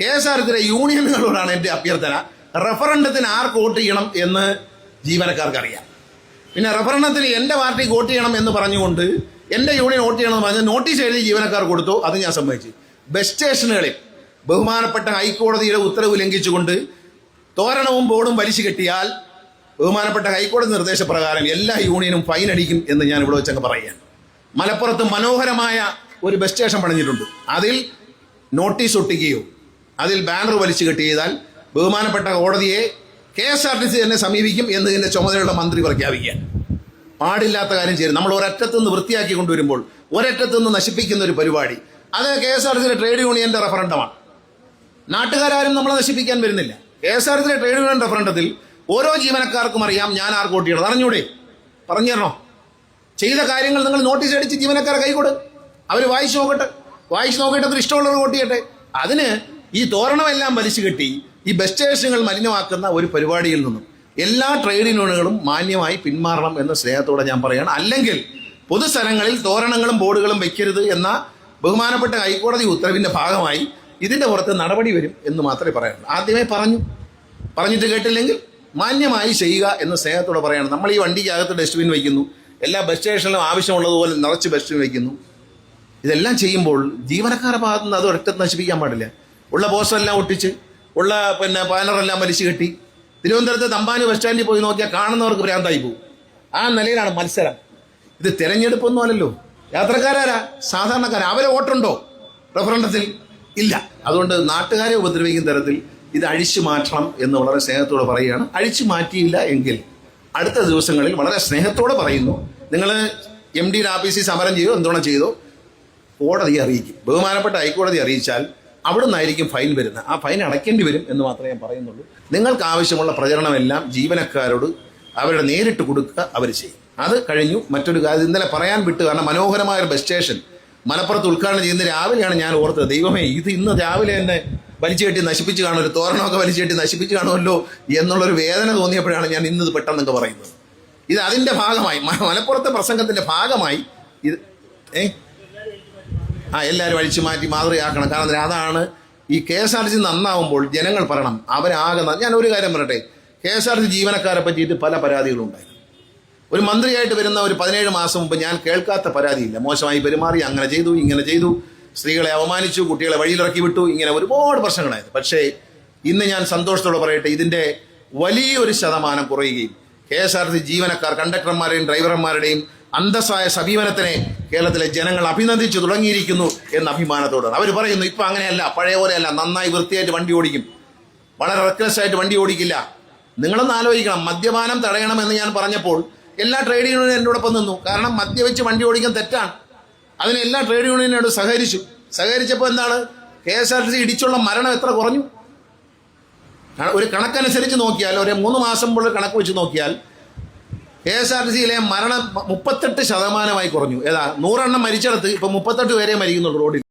K S R ഇതിലെ യൂണിയനുകളോടാണ് എന്റെ അഭ്യർത്ഥന. റഫറണ്ടത്തിന് ആർക്ക് വോട്ട് ചെയ്യണം എന്ന് ജീവനക്കാർക്ക് അറിയാം പിന്നെ റഫറണ്ടത്തിന് എന്റെ പാർട്ടി വോട്ട് ചെയ്യണം എന്ന് പറഞ്ഞുകൊണ്ട് എന്റെ യൂണിയൻ വോട്ട് ചെയ്യണം എന്ന് പറഞ്ഞ് നോട്ടീസ് എഴുതി ജീവനക്കാർ കൊടുത്തു. അത് ഞാൻ സമ്മതിച്ചു. ബസ് സ്റ്റേഷനുകളിൽ ബഹുമാനപ്പെട്ട ഹൈക്കോടതിയുടെ ഉത്തരവ് ലംഘിച്ചുകൊണ്ട് തോരണവും ബോർഡും വലിച്ചു കെട്ടിയാൽ ബഹുമാനപ്പെട്ട ഹൈക്കോടതി നിർദ്ദേശപ്രകാരം എല്ലാ യൂണിയനും ഫൈൻ അടിക്കും എന്ന് ഞാൻ ഇവിടെ വെച്ചങ്ങ് പറയുകയാണ്. മലപ്പുറത്ത് മനോഹരമായ ഒരു ബസ് സ്റ്റേഷൻ പണിഞ്ഞിട്ടുണ്ട് അതിൽ നോട്ടീസ് ഒട്ടിക്കുകയോ അതിൽ ബാനർ വലിച്ചു കെട്ടി ചെയ്താൽ ബഹുമാനപ്പെട്ട കോടതിയെ K S R T C തന്നെ സമീപിക്കും എന്ന് ഇതിന്റെ ചുമതലയുള്ള മന്ത്രി പ്രഖ്യാപിക്കുക. പാടില്ലാത്ത കാര്യം ചെയ്യും നമ്മൾ ഒരറ്റത്ത് നിന്ന് വൃത്തിയാക്കി കൊണ്ടുവരുമ്പോൾ ഒരറ്റത്ത് നിന്ന് നശിപ്പിക്കുന്ന ഒരു പരിപാടി. അത് കെ എസ് ആർ ടി സിയുടെ ട്രേഡ് യൂണിയന്റെ റഫറണ്ടമാണ് നാട്ടുകാരും നമ്മളെ നശിപ്പിക്കാൻ വരുന്നില്ല. കെ എസ് ആർ ടി സിയുടെ ട്രേഡ് യൂണിയൻ റഫറണ്ടത്തിൽ ഓരോ ജീവനക്കാർക്കും അറിയാം ഞാൻ ആർക്ക് വോട്ട് ചെയ്യണം. അറിഞ്ഞൂടെ പറഞ്ഞു തരണോ ചെയ്ത കാര്യങ്ങൾ നിങ്ങൾ നോട്ടീസ് അടിച്ച് ജീവനക്കാരെ കൈകൊടുക്കും അവർ വായിച്ചു നോക്കട്ടെ. വായിച്ചു നോക്കിയിട്ട് അതിൽ ഇഷ്ടമുള്ളവർ വോട്ട് ചെയ്യട്ടെ. അതിന് ഈ തോരണമെല്ലാം വലിച്ചു കെട്ടി ഈ ബസ് സ്റ്റേഷനുകൾ മലിനമാക്കുന്ന ഒരു പരിപാടിയിൽ നിന്നും എല്ലാ ട്രേഡ് യൂണിയനുകളും മാന്യമായി പിന്മാറണം എന്ന സ്നേഹത്തോടെ ഞാൻ പറയുകയാണ്. അല്ലെങ്കിൽ പൊതുസ്ഥലങ്ങളിൽ തോരണങ്ങളും ബോർഡുകളും വയ്ക്കരുത് എന്ന ബഹുമാനപ്പെട്ട ഹൈക്കോടതി ഉത്തരവിന്റെ ഭാഗമായി ഇതിന്റെ പുറത്ത് നടപടി വരും എന്ന് മാത്രമേ പറയാനുള്ളൂ. ആദ്യമേ പറഞ്ഞു. പറഞ്ഞിട്ട് കേട്ടില്ലെങ്കിൽ മാന്യമായി ചെയ്യുക എന്ന് സ്നേഹത്തോടെ പറയണം. നമ്മൾ ഈ വണ്ടിക്കകത്ത് ഡസ്റ്റ്ബിൻ വയ്ക്കുന്നു എല്ലാ ബസ് സ്റ്റേഷനിലും ആവശ്യമുള്ളതുപോലെ നിറച്ച് ഡസ്റ്റ്ബിൻ വയ്ക്കുന്നു ഇതെല്ലാം ചെയ്യുമ്പോൾ ജീവനക്കാരുടെ ഭാഗത്തുനിന്ന് അത് ഒരൊറ്റ നശിപ്പിക്കാൻ പാടില്ല. ഉള്ള പോസ്റ്ററെല്ലാം ഒട്ടിച്ച് ഉള്ള പിന്നെ ബാനറെല്ലാം വലിച്ചു കെട്ടി. തിരുവനന്തപുരത്ത് തമ്പാനി ബസ് സ്റ്റാൻഡിൽ പോയി നോക്കിയാൽ കാണുന്നവർക്ക് ഭ്രാന്തായി പോകും. ആ നിലയിലാണ് മത്സരം. ഇത് തെരഞ്ഞെടുപ്പൊന്നും അല്ലല്ലോ. യാത്രക്കാരാരാ? സാധാരണക്കാരാ. അവരെ വോട്ടുണ്ടോ? റഫറൻഡത്തിൽ ഇല്ല. അതുകൊണ്ട് നാട്ടുകാരെ ഉപദ്രവിക്കുന്ന തരത്തിൽ ഇത് അഴിച്ചു മാറ്റണം എന്ന് വളരെ സ്നേഹത്തോടെ പറയുകയാണ്. അഴിച്ചു മാറ്റിയില്ല എങ്കിൽ അടുത്ത ദിവസങ്ങളിൽ വളരെ സ്നേഹത്തോടെ പറയുന്നു. നിങ്ങൾ എം ഡിയുടെ ആഫീസിൽ സമരം ചെയ്തോ എന്തോണം ചെയ്തോ കോടതിയെ അറിയിക്കും. ബഹുമാനപ്പെട്ട ഹൈക്കോടതി അറിയിച്ചാൽ അവിടെ നിന്നായിരിക്കും ഫൈൻ വരുന്നത്. ആ ഫൈൻ അടയ്ക്കേണ്ടി വരും എന്ന് മാത്രമേ ഞാൻ പറയുന്നുള്ളൂ. നിങ്ങൾക്ക് ആവശ്യമുള്ള പ്രചരണമെല്ലാം ജീവനക്കാരോട് അവരുടെ നേരിട്ട് കൊടുക്കുക അവർ ചെയ്യും. അത് കഴിഞ്ഞു മറ്റൊരു കാര്യം ഇന്നലെ പറയാൻ വിട്ടു കാരണം മനോഹരമായ ഒരു ബസ് സ്റ്റേഷൻ മലപ്പുറത്ത് ഉദ്ഘാടനം ചെയ്യുന്ന രാവിലെയാണ് ഞാൻ ഓർത്തത്. ദൈവമേ ഇത് ഇന്ന് രാവിലെ തന്നെ വലിച്ചു കെട്ടി നശിപ്പിച്ച് കാണും. ഒരു തോരണമൊക്കെ വലിച്ചു കെട്ടി നശിപ്പിച്ച് കാണുമല്ലോ എന്നുള്ളൊരു വേദന തോന്നിയപ്പോഴാണ് ഞാൻ ഇന്നത് പെട്ടെന്നൊക്കെ പറയുന്നത്. ഇത് അതിന്റെ ഭാഗമായി മലപ്പുറത്തെ പ്രസംഗത്തിന്റെ ഭാഗമായി ഇത് ഏ? ആ എല്ലാവരും അഴിച്ചു മാറ്റി മാതൃകയാക്കണം. കാരണം അതാണ് ഈ K S R T C നന്നാവുമ്പോൾ ജനങ്ങൾ പറയണം അവരാകെ ഞാൻ ഒരു കാര്യം പറയട്ടെ. കെ എസ് ആർ ടി ജീവനക്കാരെ പറ്റിയിട്ട് പല പരാതികളും ഉണ്ടായിരുന്നു ഒരു മന്ത്രിയായിട്ട് വരുന്ന ഒരു പതിനേഴ് മാസം മുമ്പ് ഞാൻ കേൾക്കാത്ത പരാതിയില്ല. മോശമായി പെരുമാറി അങ്ങനെ ചെയ്തു ഇങ്ങനെ ചെയ്തു. സ്ത്രീകളെ അവമാനിച്ചു കുട്ടികളെ വഴിയിലിറക്കി വിട്ടു ഇങ്ങനെ ഒരുപാട് പ്രശ്നങ്ങളായിരുന്നു. പക്ഷേ ഇന്ന് ഞാൻ സന്തോഷത്തോടെ പറയട്ടെ ഇതിന്റെ വലിയൊരു ശതമാനം കുറയുകയും കെ എസ് ആർ ടി ജീവനക്കാർ കണ്ടക്ടർമാരുടെയും ഡ്രൈവർമാരുടെയും അന്തസ്സായ സമീപനത്തിനെ കേരളത്തിലെ ജനങ്ങൾ അഭിനന്ദിച്ചു തുടങ്ങിയിരിക്കുന്നു എന്ന അഭിമാനത്തോടാണ്. അവർ പറയുന്നു ഇപ്പം അങ്ങനെയല്ല പഴയ പോലെയല്ല നന്നായി വൃത്തിയായിട്ട് വണ്ടി ഓടിക്കും. വളരെ റെക്ലസ് ആയിട്ട് വണ്ടി ഓടിക്കില്ല. നിങ്ങളൊന്ന് ആലോചിക്കണം മദ്യപാനം തടയണമെന്ന് ഞാൻ പറഞ്ഞപ്പോൾ എല്ലാ ട്രേഡ് യൂണിയനും എന്നോടൊപ്പം നിന്നു. കാരണം മദ്യവെച്ച് വണ്ടി ഓടിക്കാൻ തെറ്റാണ്. അതിന് എല്ലാ ട്രേഡ് യൂണിയനോട് സഹകരിച്ചു. സഹകരിച്ചപ്പോൾ എന്താണ്? K S R T C ഇടിച്ചുള്ള മരണം എത്ര കുറഞ്ഞു? ഒരു കണക്കനുസരിച്ച് നോക്കിയാൽ ഒരു മൂന്ന് മാസം മുമ്പുള്ള കണക്ക് വെച്ച് നോക്കിയാൽ കെ എസ് ആർ ടി സിയിലെ മരണം മുപ്പത്തെട്ട് ശതമാനമായി കുറഞ്ഞു. ഏതാ? നൂറെണ്ണം മരിച്ചിടത്ത് ഇപ്പൊ മുപ്പത്തെട്ട് പേരെ മരിക്കുന്നുള്ളൂ റോഡിൽ.